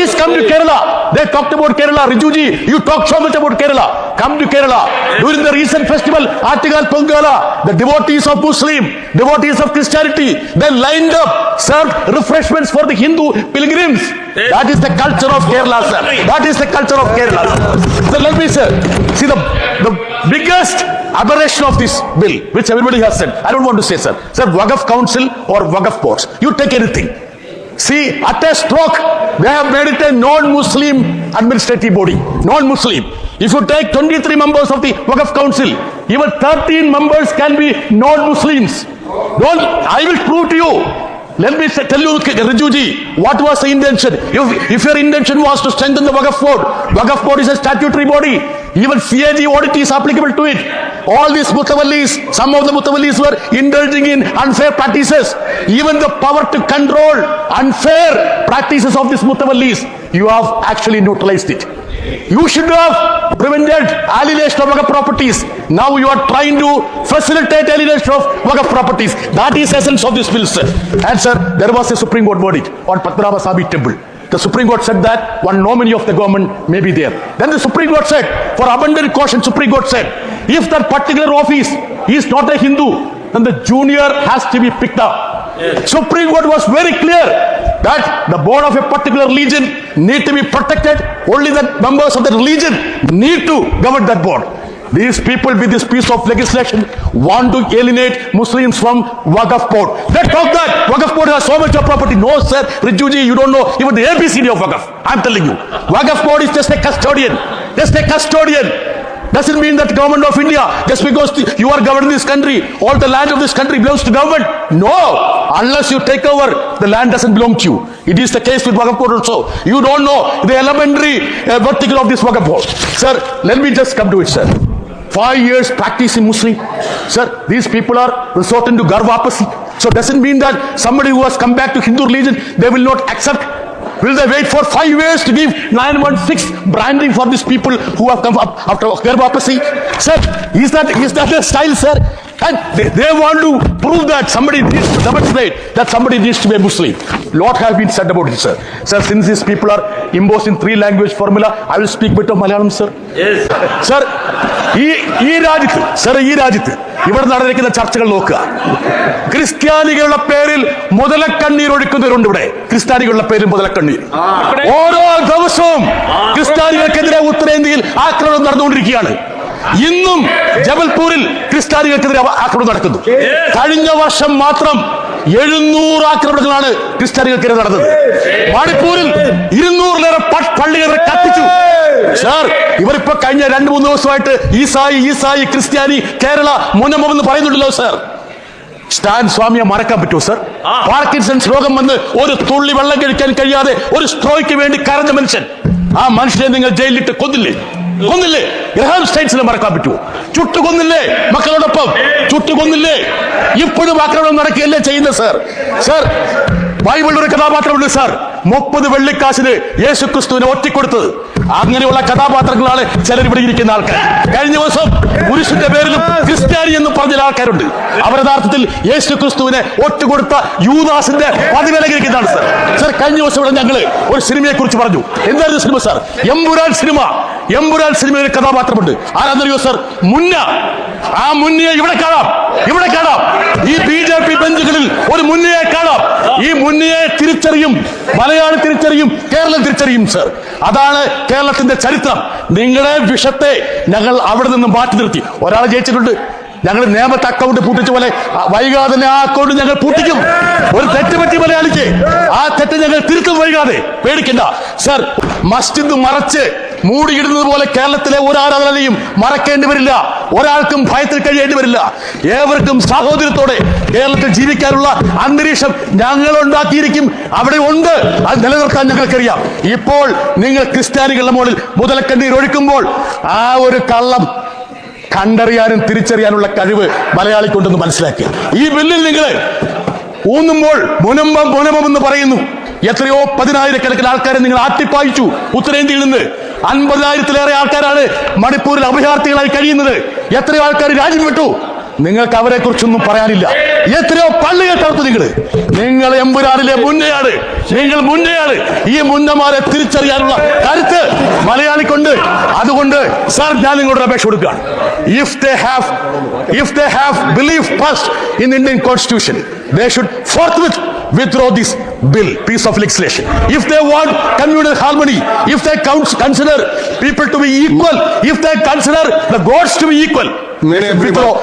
Please come to Kerala. They talked about Kerala. Rijuji, you talk so much about Kerala. Come to Kerala. During the recent festival, Artigal Pongala, the devotees of Muslim, devotees of Christianity, they lined up, served refreshments for the Hindu pilgrims. That is the culture of Kerala, sir. That is the culture of Kerala. So let me say, see the, the biggest aberration of this bill, which everybody has said. I don't want to say, sir. Sir, Waqf Council or Waqf boards. You take anything. See, at a stroke, they have made it a non-Muslim administrative body. Non-Muslim. If you take 23 members of the Waqf Council, even 13 members can be non-Muslims. Don't, I will prove to you. Let me say, tell you, Rijuji, what was the intention? If, if your intention was to strengthen the Waqf board, Waqf board is a statutory body. Even CAG audit is applicable to it. All these mutawallis, some of the mutawallis were indulging in unfair practices. Even the power to control unfair practices of these mutawallis, you have actually neutralized it. You should have prevented alienation of Waqf properties. Now you are trying to facilitate alienation of Waqf properties. That is essence of this bill, sir. And sir, there was a Supreme Court verdict on Padmanabha Swami temple. The Supreme Court said that one nominee of the government may be there. Then the Supreme Court said, for abundant caution, Supreme Court said, if that particular office is not a Hindu, then the junior has to be picked up. Supreme Court was very clear that the board of a particular religion need to be protected. Only the members of that religion need to govern that board. These people with this piece of legislation want to alienate Muslims from Waqf board. They talk that Waqf board has so much of property. No, sir, Rijuji, you don't know even the ABCD of Waqf. I'm telling you. Waqf board is just a custodian. Just a custodian. Doesn't mean that government of India, just because you are governing this country, all the land of this country belongs to government. No, unless you take over, the land doesn't belong to you. It is the case with Waqf board also. You don't know the elementary uh, vertical of this Waqf board. Sir, let me just come to it, sir. Five years practice in Muslim. Sir, these people are resorting to Garvapasi. So doesn't mean that somebody who has come back to Hindu religion, they will not accept Will they wait for five years to give 916 branding for these people who have come up after Garvapasi? Sir, is that is that the style, sir? And they, they want to prove that somebody needs to demonstrate that somebody needs to be a Muslim. Lot has been said about it, sir. Sir, since these people are imposed in three language formula, I will speak bit of Malayalam, sir. Yes. Sir, ഈ ഈ രാജ്യത്ത് sir ഈ രാജ്യത്ത് ഇവിടെ നടന്നിരിക്കുന്ന ചർച്ചകൾ നോക്കുക ക്രിസ്ത്യാനികളുടെ പേരിൽ മുതലക്കണ്ണീർ ഒഴുക്കുന്നവരുണ്ട് ഇവിടെ ക്രിസ്ത്യാനികളുടെ പേരിൽ മുതലക്കണ്ണീർ ഓരോ ദിവസവും ക്രിസ്ത്യാനികൾക്കെതിരെ ഉത്തരേന്ത്യയിൽ ആക്രമണം നടന്നുകൊണ്ടിരിക്കുകയാണ് ഇന്നും ജബൽപൂരിൽ ക്രിസ്ത്യാനികൾക്കെതിരെ ആക്രമണം നടക്കുന്നു. കഴിഞ്ഞ വർഷം മാത്രം എഴുന്നൂറ് ആക്രമണങ്ങളാണ് ക്രിസ്ത്യാനികൾക്കെതിരെ നടന്നത്. മണിപ്പൂരിൽ ഇരുന്നൂറിലേറെ പള്ളികളെ കത്തിച്ചു. സാർ ഇവരിപ്പോ കഴിഞ്ഞ രണ്ട് മൂന്ന് ദിവസമായിട്ട് ഈസായി ഈസായി ക്രിസ്ത്യാനി കേരള മുന്നമെന്ന് പറയുന്നുണ്ടല്ലോ സാർ സ്റ്റാൻ സ്വാമിയെ മറക്കാൻ പറ്റുമോ സർ പാർക്കിൻസൺസ് രോഗം വന്ന് ഒരു തുള്ളി വെള്ളം കഴിക്കാൻ കഴിയാതെ ഒരു സ്ട്രോയ്ക്ക് വേണ്ടി കരഞ്ഞ മനുഷ്യൻ. ആ മനുഷ്യനെ നിങ്ങൾ ജയിലിലിട്ട് കൊന്നില്ലേ? കൊന്നില്ലേ? ഗ്രഹാം സ്റ്റേറ്റ്സിനെ മറക്കാൻ പറ്റുമോ ചുട്ടു കൊന്നില്ലേ മക്കളോടൊപ്പം? ചുട്ടു കൊന്നില്ലേ ഇപ്പോഴും ആക്രമണം നടക്കുകയല്ലേ ചെയ്യുന്നത് സാർ സാർ ബൈബിളിൽ ഒരു കഥാപാത്രമുണ്ട് സാർ മുപ്പത് വെള്ളിക്കാശിന് യേശു ക്രിസ്തുവിനെ ഒറ്റിക്കൊടുത്തത്. അങ്ങനെയുള്ള കഥാപാത്രങ്ങളാണ് ചിലർ ഇവിടെ ഇരിക്കുന്ന ആൾക്കാർ. കഴിഞ്ഞ ദിവസം പുരുഷന്റെ പേരിലും ക്രിസ്ത്യാനി എന്ന് പറഞ്ഞ ആൾക്കാരുണ്ട്. അവർ യഥാർത്ഥത്തിൽ യേശു ക്രിസ്തുവിനെ ഒറ്റുകൊടുത്ത യൂദാസിന്റെ പതിവിലകരിക്കുന്നതാണ് സാർ സാർ കഴിഞ്ഞ ദിവസം ഇവിടെ ഞങ്ങൾ ഒരു സിനിമയെ കുറിച്ച് പറഞ്ഞു. എന്തായിരുന്നു cinema sir Empuraan cinema. Empuraan സിനിമയിൽ കഥാപാത്രമുണ്ട്. ആരാന്നറിയോ സർ? മുന്ന. ആ മുന്നയെ ഇവിടെ കാണാം. ഇവിടെ കാണാം. ഈ ബി ജെ പി ബെഞ്ചുകളിൽ ഒരു മുന്നയെ കാണാം. ഈ മുന്നയെ തിരിച്ചറിയും. മലയാളി തിരിച്ചറിയും. കേരളം തിരിച്ചറിയും സർ. അതാണ് കേരളത്തിന്റെ ചരിത്രം. നിങ്ങളുടെ വിഷത്തെ ഞങ്ങൾ അവിടെ നിന്ന് മാറ്റി നിർത്തി. ഒരാൾ ജയിച്ചിട്ടുണ്ട്. ഞങ്ങൾ നിയമത്തെ അക്കൗണ്ട് പൂട്ടിച്ച പോലെ വൈകാതെ ആ അക്കൗണ്ട് ഞങ്ങൾ പൂട്ടിക്കും. ഒരു തെറ്റ് പറ്റി മലയാളിക്ക്. ആ തെറ്റ് ഞങ്ങൾ തിരുത്തും വൈകാതെ. പേടിക്കണ്ട. സർ മസ്ജിദ് മറച്ച് മൂടിയിടുന്നത് പോലെ കേരളത്തിലെ ഒരു മറക്കേണ്ടി വരില്ല. ഒരാൾക്കും ഭയത്തിൽ കഴിയേണ്ടി വരില്ല. ഏവർക്കും സഹോദരത്തോടെ കേരളത്തിൽ ജീവിക്കാനുള്ള അന്തരീക്ഷം ഞങ്ങൾ ഉണ്ടാക്കിയിരിക്കും. അവിടെ ഉണ്ട്. അത് നിലനിർത്താൻ ഞങ്ങൾക്കറിയാം. ഇപ്പോൾ നിങ്ങൾ ക്രിസ്ത്യാനികളുടെ മുകളിൽ മുതലക്കണ്ണീർ ഒഴിക്കുമ്പോൾ ആ ഒരു കള്ളം കണ്ടറിയാനും തിരിച്ചറിയാനുള്ള കഴിവ് മലയാളിക്കുണ്ടെന്ന് മനസ്സിലാക്കി ഈ ബില്ലിൽ നിങ്ങൾ ഊന്നുമ്പോൾ മുനമ്പം മുനമ്പം എന്ന് പറയുന്നു. എത്രയോ പതിനായിരക്കണക്കിന് ആൾക്കാരെ നിങ്ങൾ ആട്ടിപ്പായിച്ചു ഉത്തരേന്ത്യയിൽ നിന്ന്. അൻപതിനായിരത്തിലേറെ ആൾക്കാരാണ് മണിപ്പൂരിൽ അഭയാർത്ഥികളായി കഴിയുന്നത്. എത്രയോ ആൾക്കാർ രാജ്യം വിട്ടു. നിങ്ങൾക്ക് അവരെ കുറിച്ചൊന്നും പറയാനില്ല. എത്രയോ പള്ളിയെ തകർത്തു നിങ്ങൾ. നിങ്ങൾ എമ്പുരാറിലെ മുന്നയാണ് നിങ്ങൾ മുന്നയാണ് ഈ മുന്നമാരെ തിരിച്ചറിയാനുള്ള കരുത്ത് മലയാളിക്കുണ്ട് അതുകൊണ്ട് സാർ ഞാൻ നിങ്ങളുടെ അപേക്ഷ കൊടുക്കുകയാണ്. If they have if they have believe first in Indian constitution they should forth with withdraw this bill piece of legislation if they want communal harmony if they cons consider people to be equal if they consider the gods to be equal withdraw